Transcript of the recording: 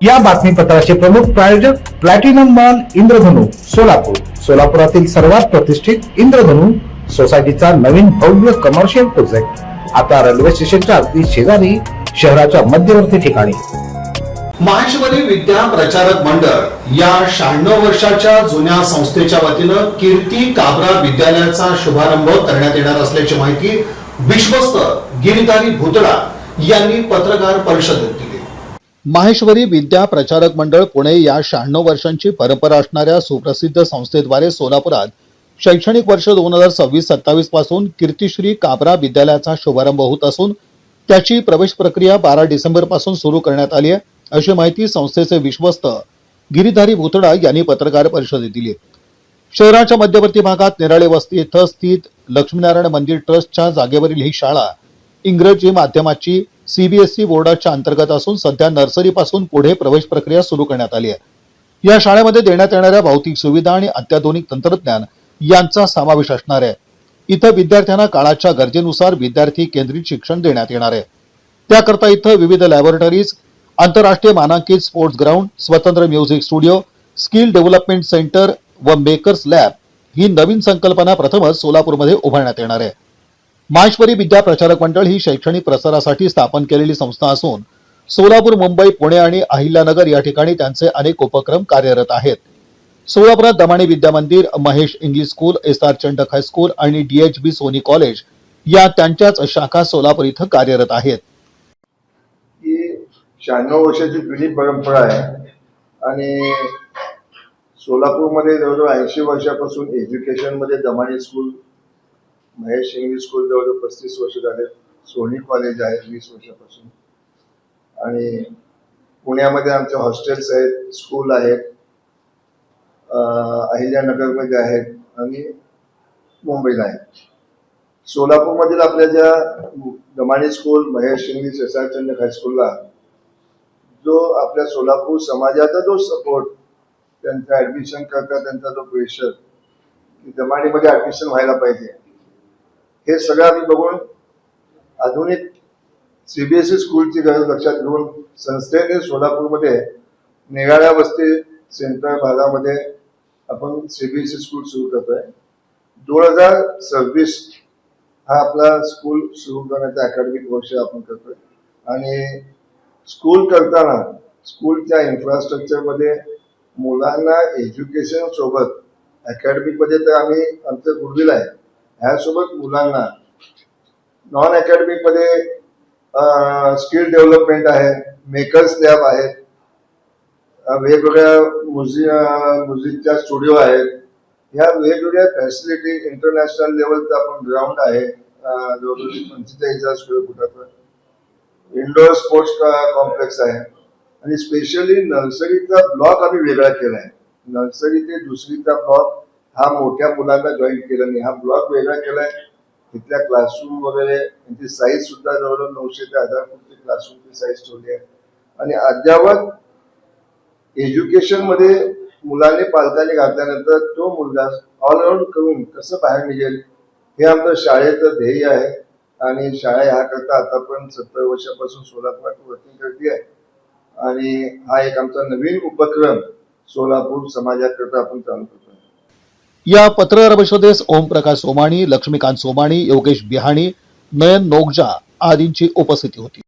या बातमीपत्राचे प्रमुख प्रायोजक प्लॅटिनम मॉल इंद्रधनु सोलापूर. सोलापुरातील सर्वात प्रतिष्ठित इंद्रधनु सोसायटीचा नवीन भव्य कमर्शियल प्रोजेक्ट आता रेल्वे स्टेशनच्या अगदी शेजारी शहराच्या मध्यवर्ती ठिकाणी. महाशिवरी विद्या प्रचारक मंडळ या शहाण्णव वर्षाच्या जुन्या संस्थेच्या वतीनं कीर्ती काबरा विद्यालयाचा शुभारंभ करण्यात येणार असल्याची माहिती विश्वस्त गिरीधारी भुतडा यांनी पत्रकार परिषदेत दिली. माहेश्वरी विद्या प्रचारक मंडळ पुणे या शहाण्णव वर्षांची परंपरा असणाऱ्या सुप्रसिद्ध संस्थेद्वारे सोलापुरात शैक्षणिक वर्ष दोन हजार सव्वीस सत्तावीसपासून कीर्तिश्री काबरा विद्यालयाचा शुभारंभ होत असून त्याची प्रवेश प्रक्रिया बारा डिसेंबरपासून सुरू करण्यात आली आहे अशी माहिती संस्थेचे विश्वस्त गिरीधारी भुतडा यांनी पत्रकार परिषदेत दिली शहराच्या मध्यवर्ती भागात निराळे वस्ती इथं स्थित लक्ष्मीनारायण मंदिर ट्रस्टच्या जागेवरील ही शाळा इंग्रजी माध्यमाची सीबीएसई बोर्डाच्या अंतर्गत असून सध्या नर्सरीपासून पुढे प्रवेश प्रक्रिया सुरू करण्यात आली आहे. या शाळेमध्ये देण्यात येणाऱ्या भौतिक सुविधा आणि अत्याधुनिक तंत्रज्ञान यांचा समावेश असणार आहे. इथं विद्यार्थ्यांना काळाच्या गरजेनुसार विद्यार्थी केंद्रित शिक्षण देण्यात येणार आहे. त्याकरता इथं विविध लॅबोरेटरीज आंतरराष्ट्रीय मानांकित स्पोर्ट्स ग्राउंड स्वतंत्र music studio skill development centre व मेकर्स लॅब ही नवीन संकल्पना प्रथमच सोलापूरमध्ये उभारण्यात येणार आहे. माहेश्वरी विद्या प्रचारक मंडळ ही शैक्षणिक प्रसारासाठी स्थापन केलेली संस्था असून सोलापूर मुंबई पुणे आणि अहिल्यानगर या ठिकाणी त्यांचे अनेक उपक्रम कार्यरत आहेत. सोलापुरात Damane Vidya Mandir Mahesh English school S R Chandak high school आणि डीएचबी सोनी कॉलेज या त्यांच्याच शाखा सोलापूर इथं कार्यरत आहेत. शहाण्णव वर्षाची जुनी परंपरा आहे आणि सोलापूरमध्ये जवळजवळ ऐंशी वर्षापासून एज्युकेशनमध्ये Damani school Mahesh English school जवळजवळ पस्तीस वर्ष झाले. सोनी कॉलेज आहे वीस वर्षापासून. आणि पुण्यामध्ये आमचे हॉस्टेल्स आहेत स्कूल आहेत अहिल्यानगरमध्ये आहेत आणि मुंबईला आहेत. सोलापूरमधील आपल्या ज्या Damani school Mahesh English S R Chandak हायस्कूलला जो आपल्या सोलापूर समाजाचा जो सपोर्ट त्यांचं ऍडमिशन करता त्यांचा जो प्रेशर की दमाणीमध्ये ऍडमिशन व्हायला पाहिजे. हे सगळं आम्ही बघून आधुनिक सीबीएसई स्कूलची गरज लक्षात घेऊन संस्थेने सोलापूरमध्ये निराळ्या वस्ती सेंट्रल भागामध्ये आपण सीबीएसई स्कूल सुरू करतोय. दोन हजार सव्वीस हा आपला स्कूल सुरू करण्याचा अकॅडमिक वर्ष आपण करतोय. आणि स्कूल करताना स्कूलच्या इन्फ्रास्ट्रक्चरमध्ये मुलांना एज्युकेशन सोबत अकॅडमिकमध्ये तर आम्ही आमचं गुडविल आहे. ह्यासोबत मुलांना नॉन अकॅडमिकमध्ये स्किल डेव्हलपमेंट आहे मेकर्स लॅब आहेत. वेगवेगळ्या म्युझि म्युझिकच्या स्टुडिओ आहेत. ह्या वेगवेगळ्या फॅसिलिटी इंटरनॅशनल लेवलचं आपण ग्राउंड आहे. जवळजवळ पंचेचाळीस हजार स्क्वेअर फुटाचं इंडोर स्पोर्ट्स कॉम्प्लेक्स आहे. आणि स्पेशली नर्सरीचा ब्लॉक आम्ही वेगळा केला आहे नर्सरी ते दुसरीचा ब्लॉक हा मोठ्या मुलांना जॉईन केला नाही. हा ब्लॉक वेगळा केलाय. तिथल्या क्लासरूम वगैरे यांची साईज सुद्धा जवळजवळ नऊशे ते हजार फुटची क्लासरूमची साईज ठेवली आहे. आणि अद्यावत एज्युकेशनमध्ये मुलांनी पालकांनी घातल्यानंतर तो मुलगा ऑलराऊंड करून कसं बाहेर निघेल हे आमचं शाळेचं ध्येय आहे. आणि शाळा ह्या करता आतापर्यंत सत्तर वर्षापासून सोलापुरात वर्किंग करते आहे. आणि हा एक आमचा नवीन उपक्रम सोलापूर समाजाकरता आपण चालू करतो या पत्रकार परिषदेस ओमप्रकाश सोमाणी लक्ष्मीकांत सोमाणी योगेश बिहाणी नयन नोगजा आदींची उपस्थिती होती.